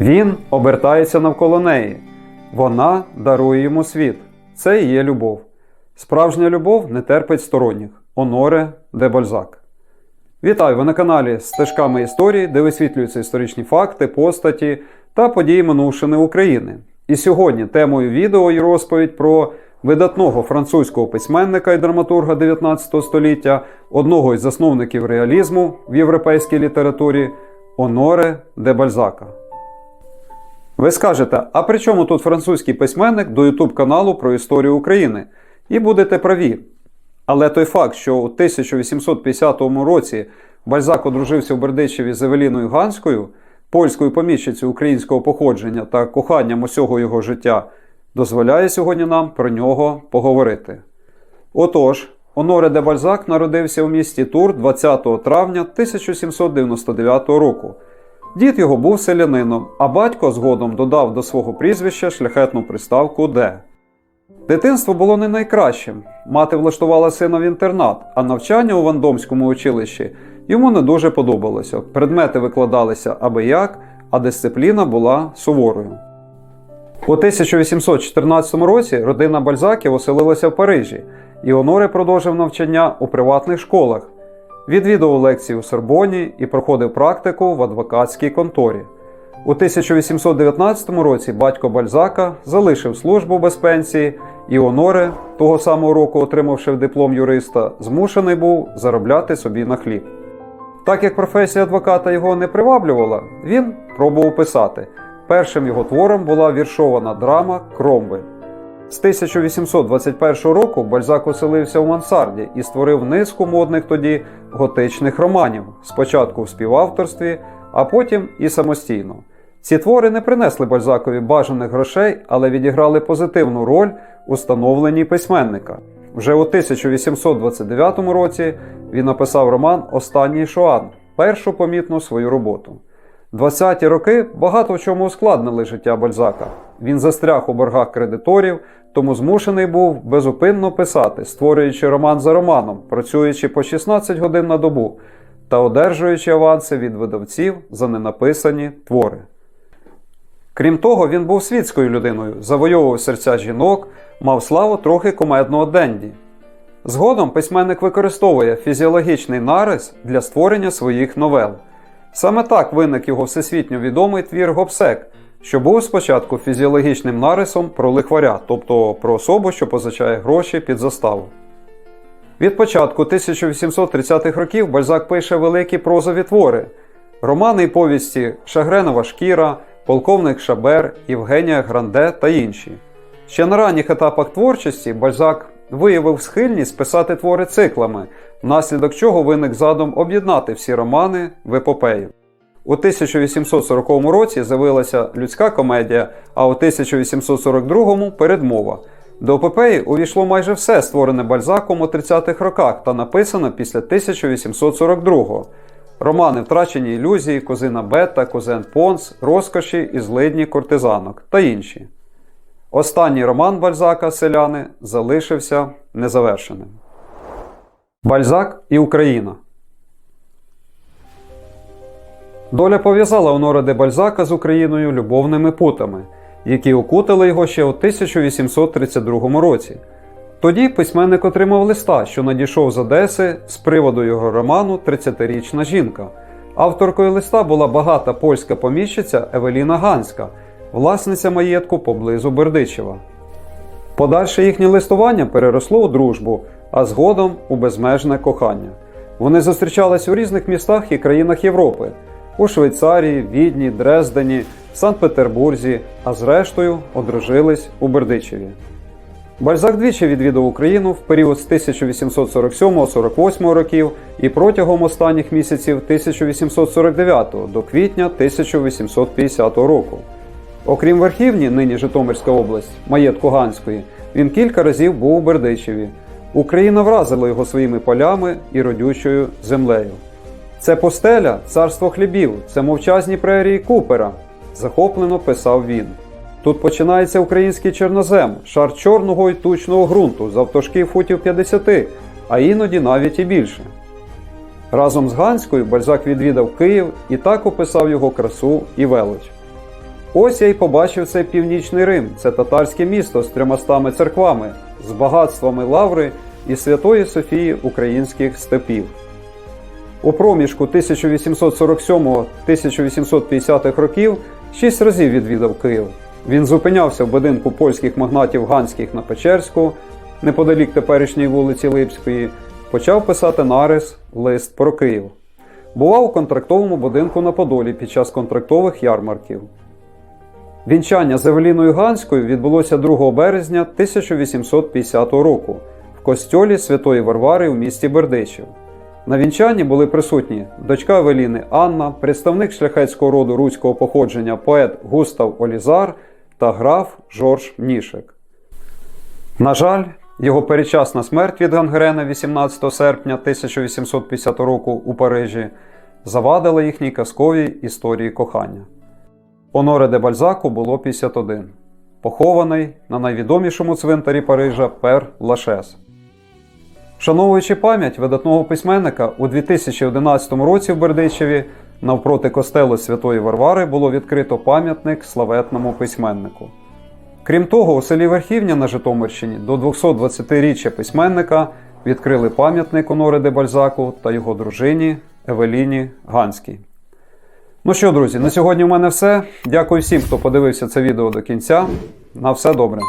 Він обертається навколо неї. Вона дарує йому світ. Це і є любов. Справжня любов не терпить сторонніх. Оноре де Бальзак. Вітаю! Ви на каналі Стежками історії, де висвітлюються історичні факти, постаті та події минувшини України. І сьогодні темою відео і розповідь про видатного французького письменника і драматурга 19 століття, одного із засновників реалізму в європейській літературі Оноре де Бальзака. Ви скажете, а при чому тут французький письменник до Ютуб каналу про історію України? І будете праві. Але той факт, що у 1850 році Бальзак одружився в Бердичеві з Евеліною Ганською, польською поміщицею українського походження та коханням усього його життя, дозволяє сьогодні нам про нього поговорити. Отож, Оноре де Бальзак народився у місті Тур 20 травня 1799 року. Дід його був селянином, а батько згодом додав до свого прізвища шляхетну приставку Де. Дитинство було не найкращим. Мати влаштувала сина в інтернат, а навчання у Вандомському училищі йому не дуже подобалося. Предмети викладалися аби як, а дисципліна була суворою. У 1814 році родина Бальзаків оселилася в Парижі, і Оноре продовжив навчання у приватних школах. Відвідував лекції у Сорбоні і проходив практику в адвокатській конторі. У 1819 році батько Бальзака залишив службу без пенсії, і Оноре, того самого року отримавши диплом юриста, змушений був заробляти собі на хліб. Так як професія адвоката його не приваблювала, він пробував писати. Першим його твором була віршована драма Кромвель. З 1821 року Бальзак оселився у мансарді і створив низку модних тоді готичних романів, спочатку в співавторстві, а потім і самостійно. Ці твори не принесли Бальзакові бажаних грошей, але відіграли позитивну роль у становленні письменника. Вже у 1829 році він написав роман Останній Шоан, першу помітну свою роботу. 20-ті роки багато в чому ускладнили життя Бальзака. Він застряг у боргах кредиторів, тому змушений був безупинно писати, створюючи роман за романом, працюючи по 16 годин на добу та одержуючи аванси від видавців за ненаписані твори. Крім того, він був світською людиною, завойовував серця жінок, мав славу трохи комедного денді. Згодом письменник використовує фізіологічний нарис для створення своїх новел. Саме так виник його всесвітньо відомий твір Гобсек, що був спочатку фізіологічним нарисом про лихваря, тобто про особу, що позичає гроші під заставу. Від початку 1830-х років Бальзак пише великі прозові твори, романи і повісті Шагренова шкіра, полковник Шабер, Євгенія Гранде та інші. Ще на ранніх етапах творчості Бальзак виявив схильність писати твори циклами, внаслідок чого виник задум об'єднати всі романи в епопею. У 1840 році з'явилася людська комедія, а у 1842 передмова. До епопеї увійшло майже все створене Бальзаком у 30-х роках та написане після 1842-го. Романи Втрачені ілюзії, Козина Бета, Козен Понс, Розкоші і злидні кортизанок та інші. Останній роман Бальзака Селяни залишився незавершеним. Бальзак і Україна. Доля пов'язала Онора де Бальзака з Україною любовними путами, які окутали його ще у 1832 році. Тоді письменник отримав листа, що надійшов з Одеси з приводу його роману «30-річна жінка. Авторкою листа була багата польська поміщиця Евеліна Ганська, власниця маєтку поблизу Бердичева. Подальше їхнє листування переросло у дружбу, а згодом у безмежне кохання. Вони зустрічались у різних містах і країнах Європи у Швейцарії, Відні, Дрездені, Санкт-Петербурзі, а зрештою одружились у Бердичеві. Бальзак двічі відвідав Україну в період з 1847-48 років і протягом останніх місяців 1849 до квітня 1850 року. Окрім Верхівні, нині Житомирська область, маєтку Ганської, він кілька разів був у Бердичеві. Україна вразила його своїми полями і родючою землею. Це постеля, царство хлібів, це мовчазні прерії Купера, захоплено писав він. Тут починається український чорнозем, шар чорного й тучного ґрунту, завтовшки футів 50, а іноді навіть і більше. Разом з Ганською Бальзак відвідав Київ і так описав його красу і велич. Ось я й побачив цей північний Рим. Це татарське місто з трьомастами церквами, з багатствами лаври і Святої Софії українських степів. У проміжку 1847-1850 років шість разів відвідав Київ. Він зупинявся в будинку польських магнатів Ганських на Печерську, неподалік теперішньої вулиці Липської, почав писати нарис лист про Київ. Бував у контрактовому будинку на Подолі під час контрактових ярмарків. Вінчання з Евеліною Ганською відбулося 2 березня 1850 року в костьолі Святої Варвари у місті Бердичів. На вінчанні були присутні дочка Евеліни Анна, представник шляхетського роду руського походження поет Густав Олізар та граф Жорж Мнішек. На жаль, його передчасна смерть від гангрена 18 серпня 1850 року у Парижі завадила їхній казковій історії кохання. Оноре де Бальзаку було 51, похований на найвідомішому цвинтарі Парижа Пер Лашес. Вшановуючи пам'ять видатного письменника, у 2011 році в Бердичеві навпроти костелу Святої Варвари було відкрито пам'ятник славетному письменнику. Крім того, у селі Верхівня на Житомирщині до 220-річчя письменника відкрили пам'ятник Оноре Бальзаку та його дружині Евеліні Ганській. Ну що, друзі, на сьогодні в мене все. Дякую всім, хто подивився це відео до кінця. На все добре.